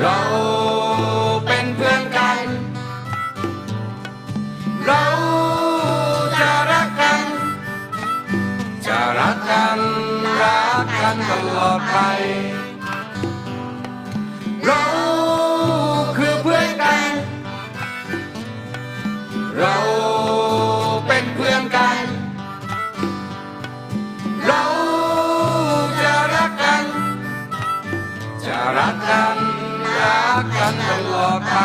เราเป็นเพื่อนกัน เราจะรักกัน จะรักกันรักกันตลอดไป เราคือเพื่อนกัน เราเป็นเพื่อนกัน เราจะรักกัน จะรักกัน รักกันตลอดไป